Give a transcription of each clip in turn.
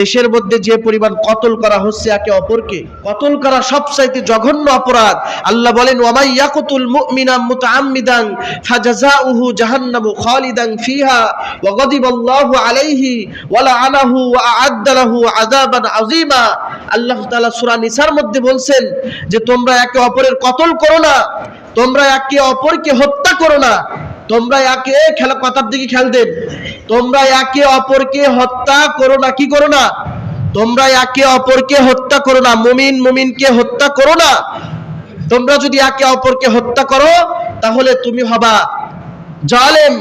দেশের মধ্যে যে পরিমাণ কতল করা হচ্ছে একে অপরকে, কতল করা সবচাইতে জঘন্য অপরাধ। আল্লাহ বলেন, ওয়ামাই ইয়াকুতুল মুমিনা মুতাআম্মিদান ফাজাযাউহু জাহান্নামু খালিদান ফিহা, ওয়া গাদিবাল্লাহু আলাইহি, ওয়া লাআনাহু ওয়া আ'আদ্দা লাহু আযাবান আযীমা। আল্লাহ তাআলা সূরা নিসার মধ্যে বলছেন যে, তোমরা একে অপরের কতল করো না, তোমরা একে অপরকে হত্যা করো না। তোমরা একে খেলা, কথার দিকে খেয়াল দেন। তোমরা একে অপরকে হত্যা করো না, কি করো না? তোমরা একে অপরকে হত্যা করো না, মুমিন মুমিনকে হত্যা করো না। তোমরা যদি একে অপরকে হত্যা করো, তাহলে তুমি হবা জালেম।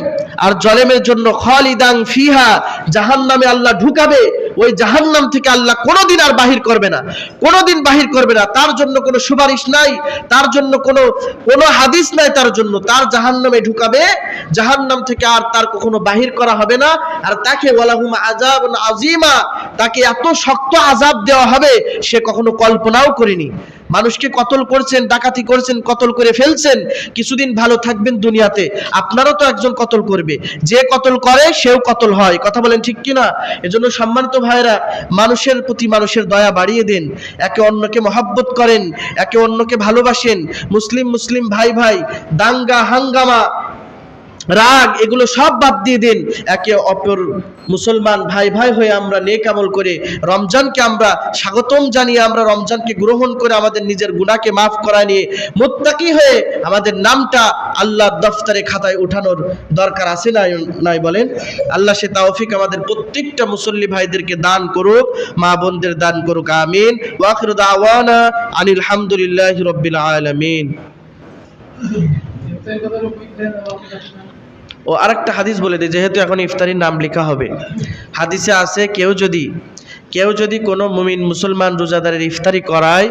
আর জলেমের জন্য খালিদাং ফিহা, জাহান্নামে আল্লাহ ঢুকাবে। ওই জাহান্নাম থেকে আল্লাহ কোনোদিন আর বাহির করবে না। কোনোদিন বাহির করবে না। তার জন্য কোনো সুপারিশ নাই, তার জন্য কোনো কোনো হাদিস নাই তার জন্য। তার জাহান্নামে ঢুকাবে, জাহান্নাম থেকে আর তার কখনো বাহির করা হবে না। আর তাকে ওয়ালাহুম আজাব আজিমা তাকে এত শক্ত আজাব দেওয়া হবে, সে কখনো কল্পনাও করেনি। মানুষকে কতল করছেন, ডাকাতি করছেন, কতল করে ফেলছেন, কিছুদিন ভালো থাকবেন দুনিয়াতে। আপনারও তো একজন কতল করবে। যে কতল করে, সেও কতল হয়। কথা বলেন ঠিক কিনা? এজন্য সম্মানিত ভাইরা মানুষের প্রতি মানুষের দয়া বাড়িয়ে দেন। একে অন্যকে মহাব্বত করেন, একে অন্যকে ভালোবাসেন। মুসলিম মুসলিম ভাই ভাই, দাঙ্গা, হাঙ্গামা রাগ, এগুলো সব বাদ দিয়ে দিন। একে অপর মুসলমান ভাই ভাই হয়ে আমরা নেক আমল করে রমজানকে আমরা স্বাগতম জানিয়ে আমরা রমজানকে গ্রহণ করে আমাদের নিজের গুণাকে মাফ করা নিয়ে মোত্তাকি হয়ে আমাদের নামটা আল্লাহর দফতরে খাতায় উঠানোর দরকার আছে না নাই বলেন? আল্লাহ সে তাওফিক আমাদের প্রত্যেকটা মুসল্লি ভাইদেরকে দান করুক, মা বোনদের দান করুক, আমিন। ওয়াখির দাওয়ানা আনিল হামদুলিল্লাহি রাব্বিল আলামিন। ও আরেকটা হাদিস বলে দিই যেহেতু এখন ইফতারির নাম লেখা হবে। হাদিসে আছে, কেউ যদি কেউ যদি কোনো মুমিন মুসলমান রোজাদারের ইফতারি করায়,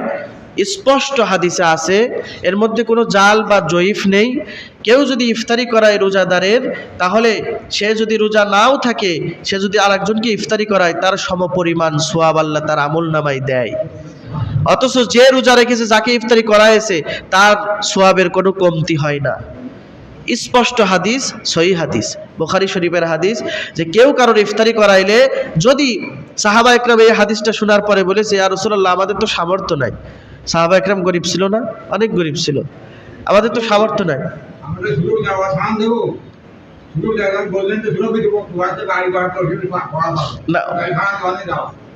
স্পষ্ট হাদিসে আছে, এর মধ্যে কোনো জাল বা জয়ীফ নেই। কেউ যদি ইফতারি করায় রোজাদারের, তাহলে সে যদি রোজা নাও থাকে, সে যদি আরেকজনকে ইফতারি করায়, তার সমপরিমাণ সোয়াব আল্লাহ তার আমল নামাই দেয়। অথচ যে রোজা রেখেছে, যাকে ইফতারি করাইছে তার সোয়াবের কোনো কমতি হয় না। স্পষ্ট হাদিস সহি হাদিস। বুখারি শরীফের হাদিস যে কেউ কারোর ইফতারি করাইলে যদি সাহাবা একরাম এই হাদিসটা শোনার পরে বলেছে আর রসুল্লাহ আমাদের তো সামর্থ্য নাই। সাহাবা একরাম গরিব ছিল না অনেক গরিব ছিল। আমাদের তো সামর্থ্য নাই।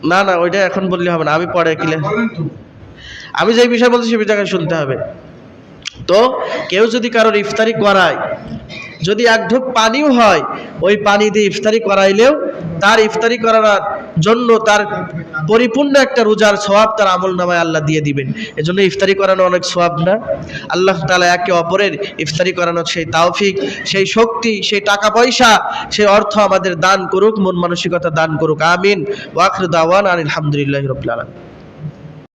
না। না ওইটা এখন বললে হবে না। আমি পরে কিলে আমি যে বিষয় বলছি সে জায়গায় শুনতে হবে। তো কেউ যদি কারোর ইফতারি করায়, যদি এক ঢোক পানিও হয়, ওই পানি দিয়ে ইফতারি করাইলেও তার ইফতারি করার জন্য তার পরিপূর্ণ একটা রোজার সোয়াব তার আমল নামায় আল্লাহ দিয়ে দিবেন। এজন্য ইফতারি করানো অনেক সোয়াব না। আল্লাহ তালা একে অপরের ইফতারি করানোর সেই তাওফিক, সেই শক্তি, সেই টাকা পয়সা, সেই অর্থ আমাদের দান করুক, মন মানসিকতা দান করুক। আমিন। ওয়াখর দাওয়ান আলহামদুলিল্লাহ রবিল আলম